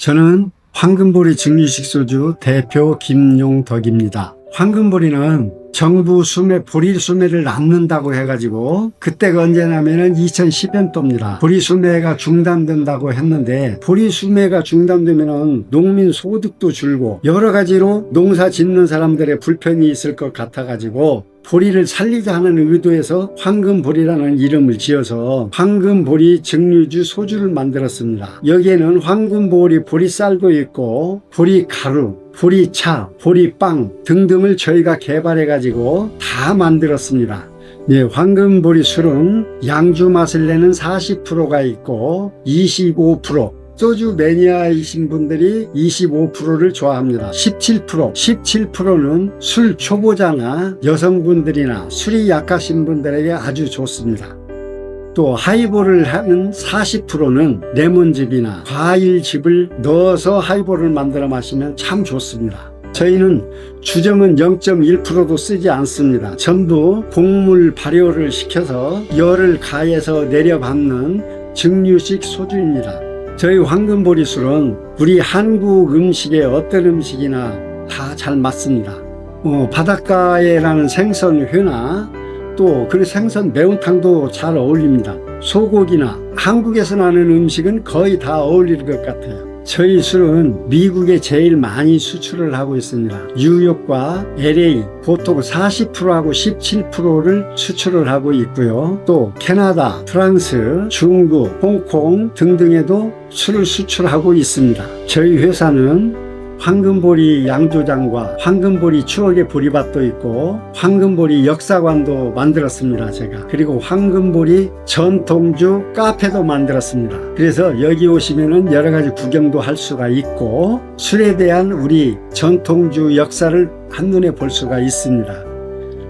저는 황금보리 증류식 소주 대표 김용덕입니다. 황금보리는 정부 수매, 보리 수매를 남는다고 해가지고 그때가 언제냐면은 2010년도입니다. 보리 수매가 중단된다고 했는데 보리 수매가 중단되면은 농민 소득도 줄고 여러 가지로 농사 짓는 사람들의 불편이 있을 것 같아가지고 보리를 살리자 하는 의도에서 황금보리라는 이름을 지어서 황금보리 증류주 소주를 만들었습니다. 여기에는 황금보리 보리쌀도 있고 보리가루, 보리차, 보리빵 등등을 저희가 개발해 가지고 다 만들었습니다. 네, 황금보리 술은 양주 맛을 내는 40%가 있고 25% 소주 매니아이신 분들이 25%를 좋아합니다. 17%, 17%는 술 초보자나 여성분들이나 술이 약하신 분들에게 아주 좋습니다. 또 하이볼을 하는 40%는 레몬즙이나 과일즙을 넣어서 하이볼을 만들어 마시면 참 좋습니다. 저희는 주정은 0.1%도 쓰지 않습니다. 전부 곡물 발효를 시켜서 열을 가해서 내려받는 증류식 소주입니다. 저희 황금보리 술은 우리 한국 음식에 어떤 음식이나 다 잘 맞습니다. 어, 바닷가에라는 생선 회나 또 그 생선 매운탕도 잘 어울립니다. 소고기나 한국에서 나는 음식은 거의 다 어울릴 것 같아요. 저희 술은 미국에 제일 많이 수출을 하고 있습니다. 뉴욕과 LA 보통 40%하고 17%를 수출을 하고 있고요. 또 캐나다, 프랑스, 중국, 홍콩 등등에도 술을 수출하고 있습니다. 저희 회사는 황금보리 양조장과 황금보리 추억의 보리밭도 있고 황금보리 역사관도 만들었습니다 제가. 그리고 황금보리 전통주 카페도 만들었습니다. 그래서 여기 오시면은 여러 가지 구경도 할 수가 있고 술에 대한 우리 전통주 역사를 한눈에 볼 수가 있습니다.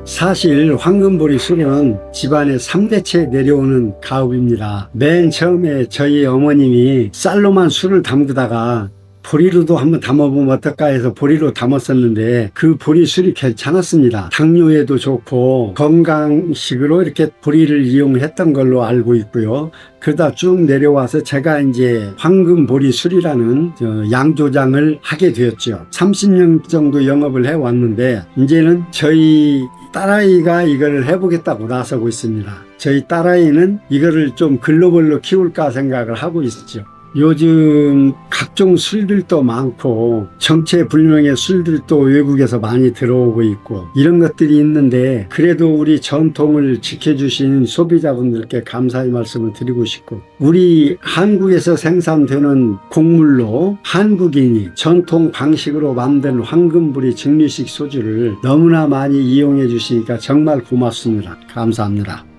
사실 황금보리 술은 집안에 3대째 내려오는 가업입니다. 맨 처음에 저희 어머님이 쌀로만 술을 담그다가 보리로도 한번 담아보면 어떨까 해서 보리로 담았었는데 그 보리 술이 괜찮았습니다. 당뇨에도 좋고 건강식으로 이렇게 보리를 이용했던 걸로 알고 있고요. 그러다 쭉 내려와서 제가 이제 황금 보리 술이라는 저 양조장을 하게 되었죠. 30년 정도 영업을 해 왔는데 이제는 저희 딸아이가 이거를 해보겠다고 나서고 있습니다. 저희 딸아이는 이거를 좀 글로벌로 키울까 생각을 하고 있었죠. 요즘 각종 술들도 많고 정체불명의 술들도 외국에서 많이 들어오고 있고 이런 것들이 있는데 그래도 우리 전통을 지켜주신 소비자분들께 감사의 말씀을 드리고 싶고 우리 한국에서 생산되는 곡물로 한국인이 전통 방식으로 만든 황금부리 증류식 소주를 너무나 많이 이용해 주시니까 정말 고맙습니다. 감사합니다.